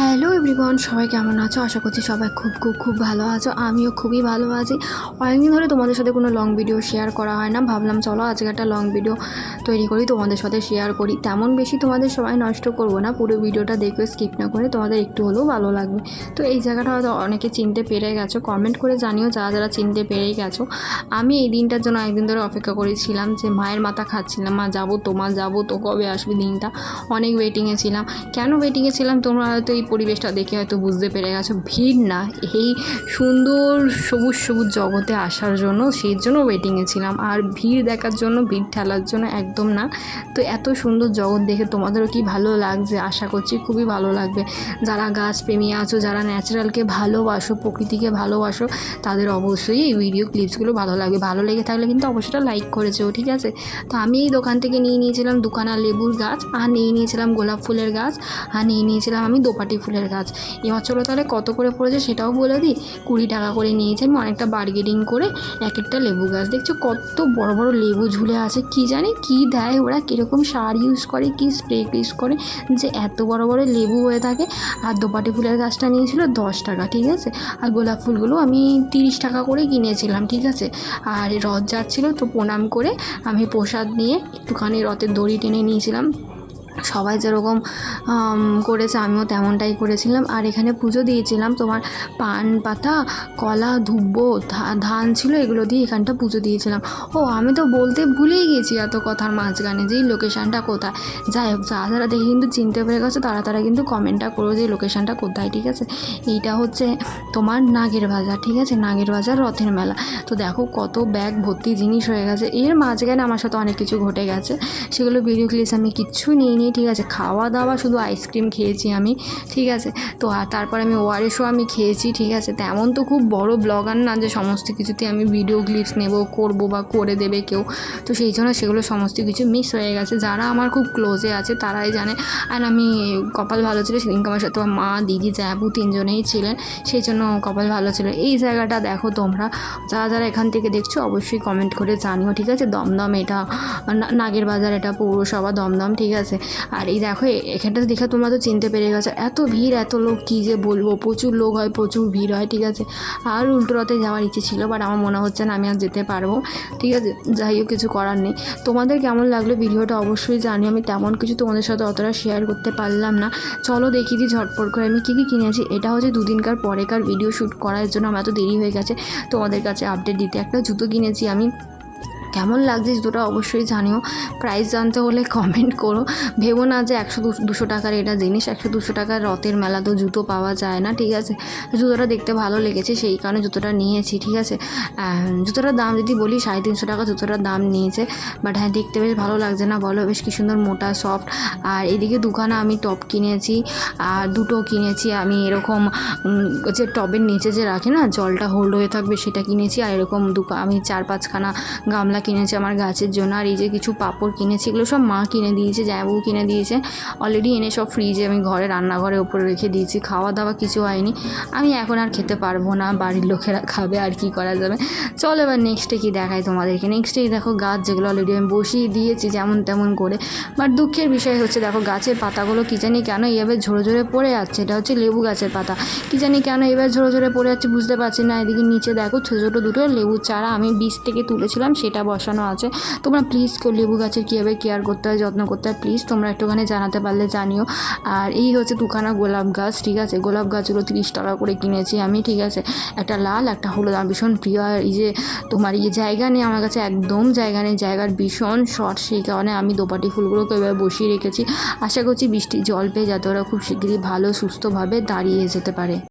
Hello everyone, সবাই কেমন আছো? আশা করছি সবাই খুব খুব খুব ভালো আছো। আমিও খুবই ভালো আছি। অনেকদিন ধরে তোমাদের সাথে কোনো লং ভিডিও শেয়ার করা হয় না। ভাবলাম চলো আজকে একটা লং ভিডিও তৈরি করি, তোমাদের সাথে শেয়ার করি। তেমন বেশি তোমাদের সবাই নষ্ট করব না, পুরো ভিডিওটা দেখবে স্কিপ না করে তোমাদের একটু হলেও ভালো লাগবে। তো এই জায়গাটা হয়তো অনেকে চিনতে পেরে গেছো কমেন্ট করে জানিও যারা যারা চিনতে পেরেই গেছো। আমি এই দিনটার জন্য একদিন ধরে অপেক্ষা করেছিলাম যে মায়ের মাথা খাচ্ছিলাম, মা যাব তোমার যাব তো, কবে আসবে দিনটা? অনেক ওয়েটিংয়ে ছিলাম। কেন ওয়েটিংয়ে ছিলাম? তোমরা হয়তো এই পরিবেশটা দেখে হয়তো বুঝতে পেরে গেছো। ভিড় না, এই সুন্দর সবুজ সবুজ জগতে আসার জন্য, সেই জন্য ওয়েটিংয়ে ছিলাম। আর ভিড় দেখার জন্য, ভিড় ঠেলার জন্য একদম না। তো এত সুন্দর জগৎ দেখে তোমাদেরও কি ভালো লাগছে? আশা করছি খুবই ভালো লাগবে। যারা গাছপ্রেমী আছো, যারা ন্যাচারালকে ভালোবাসো, প্রকৃতিকে ভালোবাসো, তাদের অবশ্যই এই ভিডিও ক্লিপসগুলো ভালো লাগবে। ভালো লেগে থাকলে কিন্তু অবশ্যই লাইক করেছ, ঠিক আছে? তো আমি এই দোকান থেকে নিয়ে নিয়েছিলাম দুখানা লেবুর গাছ, আর নিয়ে নিয়েছিলাম গোলাপ ফুলের গাছ, আর নিয়ে নিয়েছিলাম আমি দোপাটি ফুলের গাছ। চলো তাহলে কত করে পড়েছে সেটাও বলে দিই। কুড়ি টাকা করে নিয়েছি, আমি অনেকটা বার্গেনিং করে এক একটা লেবু গাছ। দেখছ কত বড় বড় লেবু ঝুলে আছে, কি জানি কি দেয় ওরা, কীরকম সার ইউজ করে, কি স্প্রে ইউজ করে, যে এত বড় বড় লেবু হয়ে থাকে। আর দোপাটি ফুলের গাছটা নিয়েছিল দশ টাকা, ঠিক আছে? আর গোলাপ ফুলগুলো আমি তিরিশ টাকা করে কিনেছিলাম, ঠিক আছে? আর রথ যাচ্ছিল তো প্রণাম করে আমি প্রসাদ নিয়ে একটুখানি রথের দড়ি টেনে নিয়েছিলাম। সবাই যেরকম করেছে, আমিও তেমনটাই করেছিলাম। আর এখানে পুজো দিয়েছিলাম, তোমার পান পাতা, কলা ধুব্বো ধান ছিল, এগুলো দিয়ে এখানটা পুজো দিয়েছিলাম। ও, আমি তো বলতে ভুলেই গেছি এত কথার মাঝখানে যে লোকেশানটা কোথায়। যাই হোক, যারা যারা দেখে কিন্তু চিনতে পেরে গেছে, তারা তারা কিন্তু কমেন্টটা করো যে লোকেশানটা কোথায়, ঠিক আছে? এইটা হচ্ছে তোমার নাগের বাজার, ঠিক আছে? নাগের বাজার, রথের মেলা। তো দেখো কত ব্যাগ ভর্তি জিনিস হয়ে গেছে। এর মাঝখানে আমার সাথে অনেক কিছু ঘটে গেছে। সেগুলো ভিডিও ক্লিপস আমি কিচ্ছু নিইনি। ঠিক আছে খাওয়া দাওয়া শুধু আইসক্রিম খেয়েছি আমি, ঠিক আছে? তো তারপর আমি ওআরএসও আমি খেয়েছি, ঠিক আছে? তেমন তো খুব বড় ব্লগার না যে সমস্ত কিছুতে আমি ভিডিও ক্লিপস নেব, করব বা করে দেবে কেউ। তো সেই জন্য সেগুলো সমস্ত কিছু মিস হয়ে গেছে। যারা আমার খুব ক্লোজে আছে, তারাই জানে। আর আমি কপাল ভালো ছিল সেদিনকে আমার সাথে মা, দিদি, জ্যাবু তিনজনেই ছিলেন, সেই জন্য কপাল ভালো ছিল। এই জায়গাটা দেখো তোমরা। যারা যারা এখান থেকে দেখছ, অবশ্যই কমেন্ট করে জানিও, ঠিক আছে? দমদম এটা নাগের বাজার এটা পৌরসভা দমদম, ঠিক আছে? আর এই দেখো এখানটা দেখে তোমরা তো চিনতে পেরে গেছো। এত ভিড়, এত লোক, কী যে বলব? প্রচুর লোক হয়, প্রচুর ভিড় হয়, ঠিক আছে? আর উল্টো রথে যাওয়ার ইচ্ছে ছিল বাট আমার মনে হচ্ছে না আমি আর যেতে পারব, ঠিক আছে? যাই হোক, কিছু করার নেই। তোমাদের কেমন লাগল ভিডিওটা অবশ্যই জানি, আমি তেমন কিছু তোমাদের সাথে অতটা শেয়ার করতে পারলাম না। চলো দেখিয়ে দিই ঝটপট করে আমি কী কী কিনেছি এটা হচ্ছে দুদিনকার, পরেকার ভিডিও শ্যুট করার জন্য আমার এত দেরি হয়ে গেছে। তোমাদের কাছে আপডেট দিতে একটা জুতো কিনেছি আমি। কেমন লাগছে জুতোটা অবশ্যই জানিও। প্রাইস জানতে হলে কমেন্ট করো। ভেবো না যে একশো দুশো টাকার এটা জিনিস, একশো দুশো টাকার রথের মেলা তো জুতো পাওয়া যায় না, ঠিক আছে? জুতোটা দেখতে ভালো লেগেছে, সেই কারণে জুতোটা নিয়েছি, ঠিক আছে? জুতোটার দাম যদি বলি, সাড়ে তিনশো টাকা জুতোটার দাম নিয়েছে বাট হ্যাঁ দেখতে বেশ ভালো লাগছে না, বলো, বেশ কি সুন্দর মোটা সফট আর এদিকে দুখানা আমি টপ কিনেছি, আর দুটো কিনেছি, আমি এরকম যে টবের নিচে যে রাখে না, জলটা হোল্ড হয়ে থাকবে, সেটা কিনেছি, আর এরকম দুকা, আমি চার পাঁচখানা গামলা কিনেছি, আমার গাছের জন্য। আর এই যে কিছু পাপড় কিনেছি, এগুলো সব মা কিনে দিয়েছে জায়াবু কিনে দিয়েছে। অলরেডি এনে সব ফ্রিজে আমি ঘরে রান্নাঘরের ওপরে রেখে দিয়েছি। খাওয়া দাওয়া কিছু হয়নি। আমি এখন আর খেতে পারব না, বাড়ির লোকেরা খাবে, আর কি করা যাবে। চলো এবার নেক্সটে কি দেখায় তোমাদেরকে। নেক্সটেই দেখো গাছ, যেগুলো অলরেডি আমি বসিয়ে দিয়েছি যেমন তেমন করে। বাট দুঃখের বিষয় হচ্ছে, দেখো গাছের পাতাগুলো কী জানি কেন এভাবে ঝরে ঝরে পড়ে যাচ্ছে। এটা হচ্ছে লেবু গাছের পাতা। কী জানি কেন এবার ঝরে ঝরে পড়ে যাচ্ছে বুঝতে পারছি না। এদিকে নিচে দেখো ছোটো ছোটো দুটো লেবু চারা আমি বীজ থেকে তুলেছিলাম, সেটা বসানো আছে। তোমরা প্লিজ লেবু গাছের কীভাবে কেয়ার করতে হয়, যত্ন করতে হয় প্লিজ তোমরা একটুখানি জানাতে পারলে জানিও। আর এই হচ্ছে দুখানা গোলাপ গাছ, ঠিক আছে? গোলাপ গাছগুলো তিরিশ টাকা করে কিনেছি আমি, ঠিক আছে? একটা লাল, একটা হলুদ। আমার ভীষণ প্রিয়। আর এই যে তোমার এই জায়গা নেই আমার কাছে, একদম জায়গা নেই। জায়গার ভীষণ শর্ট সেই কারণে আমি দোপাটি ফুলগুলোকে এভাবে বসিয়ে রেখেছি। আশা করছি বৃষ্টির জল পেয়ে যাতে ওরা খুব শিগগিরই ভালো, সুস্থভাবে দাঁড়িয়ে যেতে পারে।